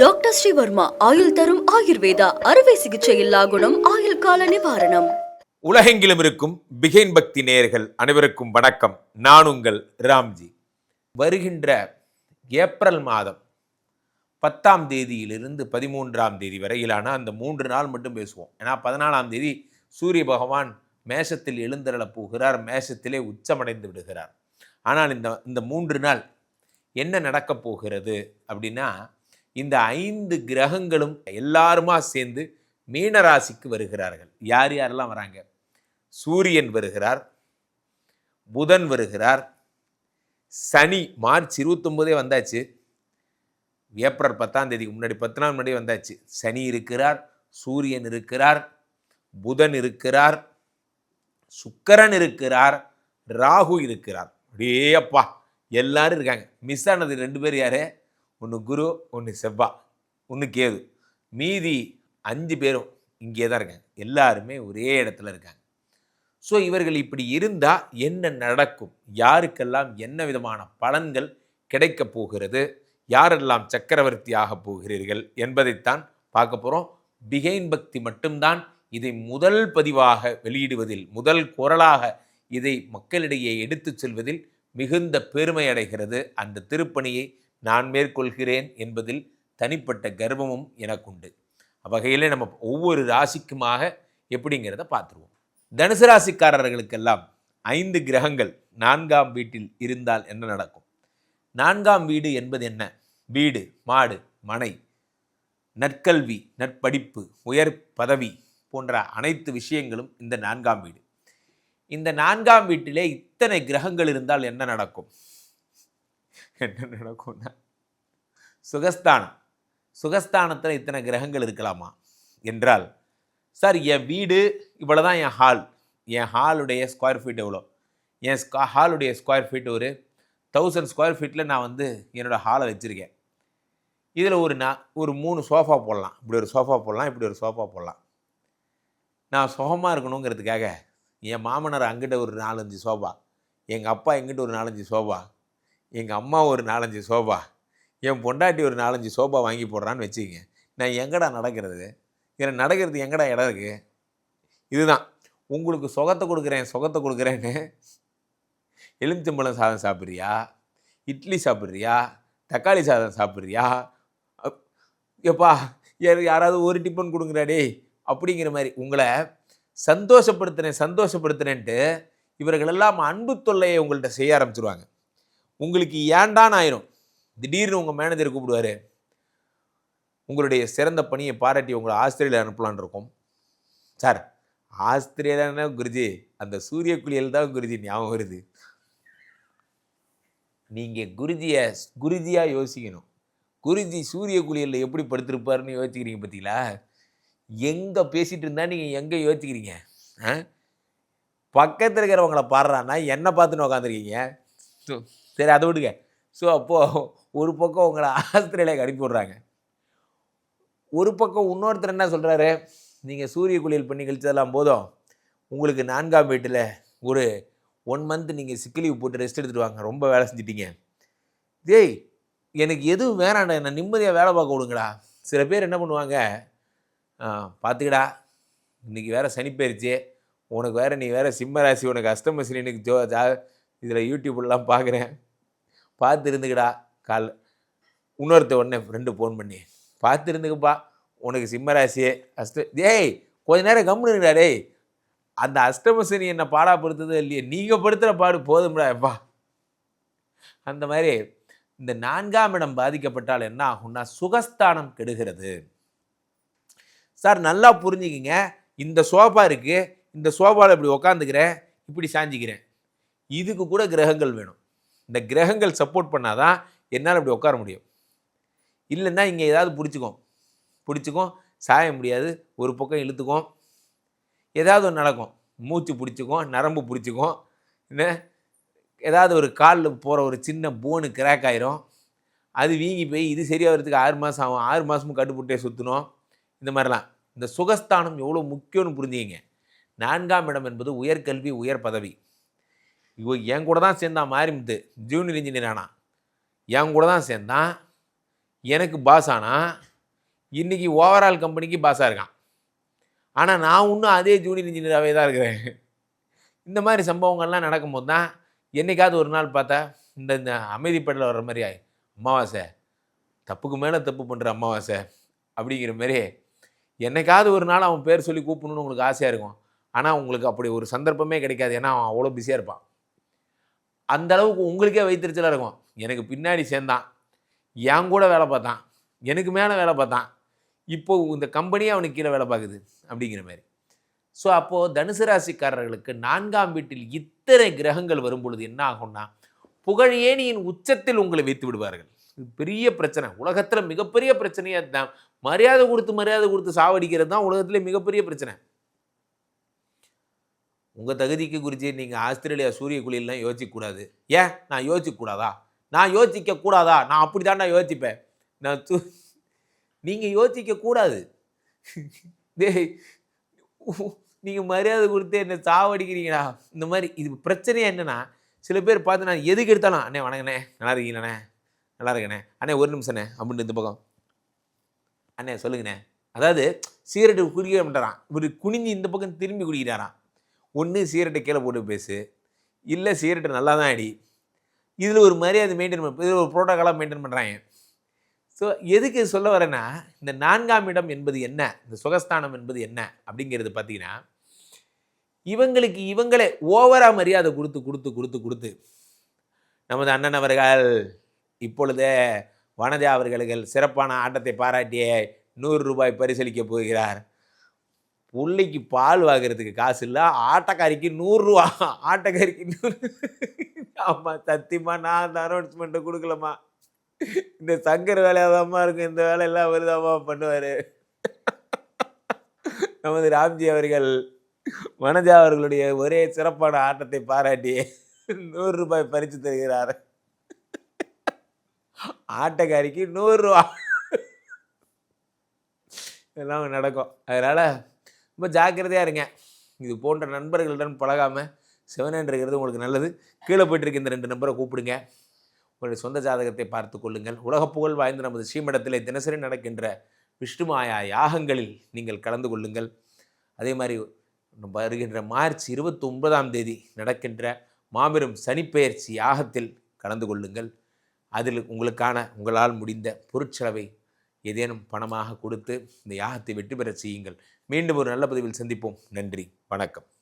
Doctor Sreevarma ஆயுள் தரும் ஆயுர்வேதா அறுவை சிகிச்சை இல்லா குணம் ஆயுள் கால நிவாரணம். உலகெங்கிலும் இருக்கும் பிகைன் பக்தி நேயர்கள் அனைவருக்கும் வணக்கம். நான் உங்கள் ராம்ஜி. வருகின்ற ஏப்ரல் மாதம் பத்தாம் தேதியிலிருந்து பதிமூன்றாம் தேதி வரையிலான அந்த மூன்று நாள் மட்டும் பேசுவோம். ஏன்னா பதினாலாம் தேதி சூரிய பகவான் மேஷத்தில் எழுந்தருளப் போகிறார் மேஷத்திலே உச்சமடைந்து விடுகிறார். ஆனால் இந்த இந்த மூன்று நாள் என்ன நடக்கப் போகிறது அப்படின்னா இந்த ஐந்து கிரகங்களும் எல்லாருமா சேர்ந்து மீனராசிக்கு வருகிறார்கள். யார் யாரெல்லாம் வராங்க? சூரியன் வருகிறார் புதன் வருகிறார் சனி மார்ச் இருபத்தொம்போதே வந்தாச்சு. ஏப்ரல் பத்தாம் தேதிக்கு முன்னாடி பத்து நாள் முன்னாடி வந்தாச்சு. சனி இருக்கிறார் சூரியன் இருக்கிறார் புதன் இருக்கிறார் சுக்கரன் இருக்கிறார் ராகு இருக்கிறார். அப்படியே அப்பா எல்லாரும் இருக்காங்க. மிஸ் ஆனது ரெண்டு பேர் யாரு? ஒன்று குரு ஒன்று செவ்வா ஒன்று கேது. மீதி அஞ்சு பேரும் இங்கே தான் இருக்காங்க. எல்லாருமே ஒரே இடத்துல இருக்காங்க. ஸோ இவர்கள் இப்படி இருந்தால் என்ன நடக்கும்? யாருக்கெல்லாம் என்ன விதமான பலன்கள் கிடைக்கப் போகிறது? யாரெல்லாம் சக்கரவர்த்தி ஆகப் போகிறீர்கள் என்பதைத்தான் பார்க்க போகிறோம் பிகைன் பக்தி மட்டும்தான் இதை முதல் பதிவாக வெளியிடுவதில் முதல் குரலாக இதை மக்களிடையே எடுத்துச் செல்வதில் மிகுந்த பெருமை அடைகிறது. அந்த திருப்பணியை நான் மேற்கொள்கிறேன் என்பதில் தனிப்பட்ட கர்வமும் எனக்குண்டு. அவ்வகையில் நம்ம ஒவ்வொரு ராசிக்குமாக எப்படிங்கிறத பார்த்துருவோம். தனுசு ராசிக்காரர்களுக்கெல்லாம் ஐந்து கிரகங்கள் நான்காம் வீட்டில் இருந்தால் என்ன நடக்கும்? நான்காம் வீடு என்பது என்ன? வீடு மாடு மனை நற்கல்வி நற்படிப்பு உயர் பதவி போன்ற அனைத்து விஷயங்களும் இந்த நான்காம் வீடு. இந்த நான்காம் வீட்டிலே இத்தனை கிரகங்கள் இருந்தால் என்ன நடக்கும்? என்ன நடக்கும்னா? சுகஸ்தானம். சுகஸ்தானத்தில் இத்தனை கிரகங்கள் இருக்கலாமா? என்றால் சார் என் வீடு இவ்வளோ தான் என் ஹால் என் ஹாலுடைய ஸ்கொயர் ஃபீட் எவ்வளோ என் ஸ்கா ஹாலுடைய ஸ்கொயர் ஃபீட் ஒரு தௌசண்ட் ஸ்கொயர் ஃபீட்டில் நான் வந்து என்னோடய ஹாலை வச்சுருக்கேன். இதில் ஒரு நான் ஒரு மூணு சோஃபா போடலாம். இப்படி ஒரு சோஃபா போடலாம் இப்படி ஒரு சோஃபா போடலாம். நான் சுகமாக இருக்கணுங்கிறதுக்காக என் மாமனார் அங்கிட்ட ஒரு நாலஞ்சு சோஃபா எங்கள் அப்பா எங்கிட்ட ஒரு நாலஞ்சு சோஃபா எங்கள் அம்மா ஒரு நாலஞ்சு சோஃபா என் பொண்டாட்டி ஒரு நாலஞ்சு சோஃபா வாங்கி போடுறான்னு வச்சுக்கங்க. நான் எங்கடா நடக்கிறது? இதில் நடக்கிறது எங்கடா இடம் இருக்குது இதுதான். உங்களுக்கு சுகத்தை கொடுக்குறேன் சுகத்தை கொடுக்குறேன்னு. எலுமிச்சம்பழம் சாதம் சாப்பிட்றியா? இட்லி சாப்பிட்றியா? தக்காளி சாதம் சாப்பிட்றியா? அப்- எப்பா யாராவது ஒரு டிஃபன் கொடுங்கடா அப்படிங்கிற மாதிரி உங்களை சந்தோஷப்படுத்துனேன் சந்தோஷப்படுத்துனேன்ட்டு இவர்களெல்லாம் அன்பு தொல்லையை உங்கள்கிட்ட செய்ய ஆரம்பிச்சிருவாங்க. உங்களுக்கு ஏண்டான்னு ஆயிரும். திடீர்னு உங்கள் மேனேஜர் கூப்பிடுவாரு. உங்களுடைய சிறந்த பணியை பாராட்டி உங்களை ஆஸ்திரேலியா அனுப்பலான்னு இருக்கும். சார் ஆஸ்திரேலியானா குருஜி? அந்த சூரிய குளியல் தான் குருஜி ஞாபகம் வருது. நீங்கள் குருஜியை குருஜியாக யோசிக்கணும். குருஜி சூரிய குளியலில் எப்படி படுத்திருப்பாருன்னு யோசிக்கிறீங்க பார்த்தீங்களா எங்கே பேசிகிட்டு இருந்தால் நீங்கள் எங்கே யோசிக்கிறீங்க? ஆ? பக்கத்தில் இருக்கிறவங்கள பாடுறான்னா என்னை பார்த்துன்னு உக்காந்துருக்கீங்க. ஸோ சரி அதை விடுங்க. ஸோ அப்போது ஒரு பக்கம் உங்களை ஆஸ்திரேலியாவுக்கு அனுப்பி விட்றாங்க. ஒரு பக்கம் இன்னொருத்தர் என்ன சொல்கிறாரு நீங்கள் சூரிய குளியல் பண்ணி கழிச்சதெல்லாம் போதும். உங்களுக்கு நான்காம் வீட்டில் ஒரு ஒன் மந்த் நீங்கள் சிக்கலிவு போட்டு ரெஸ்ட் எடுத்துகிட்டு வாங்க. ரொம்ப வேலை செஞ்சிட்டீங்க. டேய் எனக்கு எதுவும் வேணாண்டா என்ன நிம்மதியாக வேலை பார்க்க விடுங்கடா. சில பேர் என்ன பண்ணுவாங்க? பார்த்துக்கடா. இன்றைக்கி வேற சனி போயிடுச்சு உனக்கு வேறு நீ வேறு சிம்ம ராசி உனக்கு அஷ்டம சனி எனக்கு ஜோ ஜா இதில் யூடியூப்லாம் பார்க்குறேன். பார்த்து இருந்துக்கடா கால் இன்னொருத்த உடனே ஃப்ரெண்டு ஃபோன் பண்ணி பார்த்து இருந்துக்குப்பா உனக்கு சிம்மராசியே அஷ்ட டேய் கொஞ்ச நேரம் கம்முன்னு டேய். அந்த அஷ்டமசனி என்னை என்னை பாடாப்படுத்துதோ இல்லையே நீங்கள் படுத்துகிற பாடு போதும்டா எப்பா. அந்த மாதிரி இந்த நான்காம் இடம் பாதிக்கப்பட்டால் என்ன ஆகும்னா சுகஸ்தானம் கெடுகிறது. சார் நல்லா புரிஞ்சுக்கிங்க. இந்த சோஃபா இருக்குது இந்த சோஃபாவில் இப்படி உக்காந்துக்கிறேன். இப்படி சாஞ்சிக்கிறேன். இதுக்கு கூட கிரகங்கள் வேணும். இந்த கிரகங்கள் சப்போர்ட் பண்ணாதான் என்னால் இப்படி உட்கார முடியும். இல்லைன்னா இங்கே ஏதாவது பிடிச்சிக்கும். பிடிச்சிக்கும் சாய முடியாது. ஒரு பக்கம் இழுத்துக்கும். ஏதாவது ஒன்று நடக்கும். மூச்சு பிடிச்சிக்கும் நரம்பு பிடிச்சிக்கும். என்ன? ஏதாவது ஒரு காலில் போகிற ஒரு சின்ன போனு கிராக் ஆயிரும். அது வீங்கி போய் இது சரியாகிறதுக்கு ஆறு மாதம் ஆகும். ஆறு மாதமும் கட்டுப்பட்டே சுற்றணும் இந்த மாதிரிலாம். இந்த சுகஸ்தானம் எவ்வளோ முக்கியம்னு புரிஞ்சுக்கிங்க. நான்காம் இடம் என்பது உயர்கல்வி உயர் பதவி. இவ என் கூட தான் சேர்ந்தான் மாரிமுத்து ஜூனியர் இன்ஜினியர் ஆனா. என் கூட தான் சேர்ந்தான் எனக்கு பாஸ் ஆனால் இன்றைக்கி ஓவரால் கம்பெனிக்கு பாஸாக இருக்கான். ஆனால் நான் இன்னும் அதே ஜூனியர் இன்ஜினியராகவே தான் இருக்கிறேன். இந்த மாதிரி சம்பவங்கள்லாம் நடக்கும்போது தான் என்னைக்காவது ஒரு நாள் பார்த்தா இந்த இந்த அமைதிப்படல வர்ற மாதிரி ஆயி, அமாவாசை தப்புக்கு மேலே தப்பு பண்ணுற அமாவாசை அப்படிங்கிற மாதிரி என்னைக்காவது ஒரு நாள் அவன் பேர் சொல்லி கூப்பிடணுன்னு உங்களுக்கு ஆசையாக இருக்கும். ஆனால் உங்களுக்கு அப்படி ஒரு சந்தர்ப்பமே கிடைக்காது. ஏன்னா அவன் அவ்வளோ பிஸியாக இருப்பான். அந்த அளவுக்கு உங்களுக்கே வைத்திருச்சலாக இருக்கும். எனக்கு பின்னாடி சேர்ந்தான். என் கூட வேலை பார்த்தான். எனக்கு மேலே வேலை பார்த்தான். இப்போது இந்த கம்பெனியே அவனுக்கு கீழே வேலை பார்க்குது அப்படிங்கிற மாதிரி. ஸோ அப்போது தனுசு ராசிக்காரர்களுக்கு நான்காம் வீட்டில் இத்தனை கிரகங்கள் வரும்பொழுது என்ன ஆகும்னா புகழேணியின் உச்சத்தில் உங்களை வைத்து விடுவார்கள். இது பெரிய பிரச்சனை. உலகத்தில் மிகப்பெரிய பிரச்சனையாக தான் மரியாதை கொடுத்து மரியாதை கொடுத்து சாவடிக்கிறது தான் உலகத்திலே மிகப்பெரிய பிரச்சனை. உங்கள் தகுதிக்கு குறித்து நீங்கள் ஆஸ்திரேலியா சூரிய குழியெல்லாம் யோசிக்கக்கூடாது ஏன்? நான் யோசிக்கக்கூடாதா நான் யோசிக்க கூடாதா? நான் அப்படி தாண்டா யோசிப்பேன். நான் து நீங்கள் யோசிக்க கூடாது. நீங்கள் மரியாதை கொடுத்து என்னை சாவடிக்கிறீங்களா இந்த மாதிரி இது பிரச்சனையே என்னன்னா சில பேர் பார்த்து நான் எதுக்கு எடுத்தாலும் அண்ணே வணக்கண்ணே. நல்லா இருக்கீங்களாண்ணே நல்லா இருக்கண்ணே. அண்ணே ஒரு நிமிஷண்ணே அப்படின்னு இந்த பக்கம். அண்ணே சொல்லுங்கண்ணே. அதாவது சீரட்டு குடிக்க மாட்டாரான் இவர் குனிஞ்சு இந்த பக்கம் திரும்பி குடிக்கிறாராம். ஒன்று சீரட்டை கீழே போட்டு பேசு. இல்லை சீரட்டை நல்லா தான் அடி. இதில் ஒரு மரியாதை மெயின்டைன் பண்ண இதில் ஒரு ப்ரோட்டோக்காலாக மெயின்டைன் பண்ணுறாங்க ஸோ எதுக்கு சொல்ல வரேன்னா இந்த நான்காம் இடம் என்பது என்ன? இந்த சுகஸ்தானம் என்பது என்ன? அப்படிங்கிறது பார்த்தீங்கன்னா இவங்களுக்கு இவங்களே ஓவரா மரியாதை கொடுத்து கொடுத்து கொடுத்து கொடுத்து நமது அண்ணன் அவர்கள் இப்பொழுதே வனதே அவர்களுக்கு சிறப்பான ஆட்டத்தை பாராட்டிய நூறு ரூபாய் பரிசளிக்க போகிறார். புள்ளைக்கு பால் வாங்குறதுக்கு காசு இல்லை ஆட்டக்காரிக்கு நூறுரூவா. ஆட்டக்காரிக்கு நூறு. ஆமாம் சத்தியமா நான் அந்த அனௌன்ஸ்மெண்ட்டை கொடுக்கலம்மா. இந்த சங்கர் வேலையாதாம்மா இருக்கும் இந்த வேலையெல்லாம் வருதாம்மா பண்ணுவார். நமது ராம்ஜி அவர்கள் மனஜா அவர்களுடைய ஒரே சிறப்பான ஆட்டத்தை பாராட்டி நூறு ரூபாய் பறித்து தருகிறார். ஆட்டக்காரிக்கு நூறுரூவா எல்லாம் நடக்கும். அதனால் ரொம்ப ஜாக்கிரதையாக இருங்க. இது போன்ற நண்பர்களுடன் பழகாமல் சிவனன் இருக்கிறது உங்களுக்கு நல்லது. கீழே போயிட்டுருக்க இந்த ரெண்டு நம்பரை கூப்பிடுங்க. உங்களுடைய சொந்த ஜாதகத்தை பார்த்து கொள்ளுங்கள். உலகப்புகழ் வாய்ந்த நமது ஸ்ரீமடத்தில் தினசரி நடக்கின்ற விஷ்ணுமாயா யாகங்களில் நீங்கள் கலந்து கொள்ளுங்கள். அதே மாதிரி வருகின்ற மார்ச் இருபத்தி ஒன்பதாம் தேதி நடக்கின்ற மாபெரும் சனிப்பெயர்ச்சி யாகத்தில் கலந்து கொள்ளுங்கள். அதில் உங்களுக்கான உங்களால் முடிந்த பொருட்செலவை ஏதேனும் பணமாக கொடுத்து இந்த யாகத்தை வெற்றி பெறச் செய்யுங்கள். மீண்டும் ஒரு நல்ல பதிவில் சந்திப்போம். நன்றி. வணக்கம்.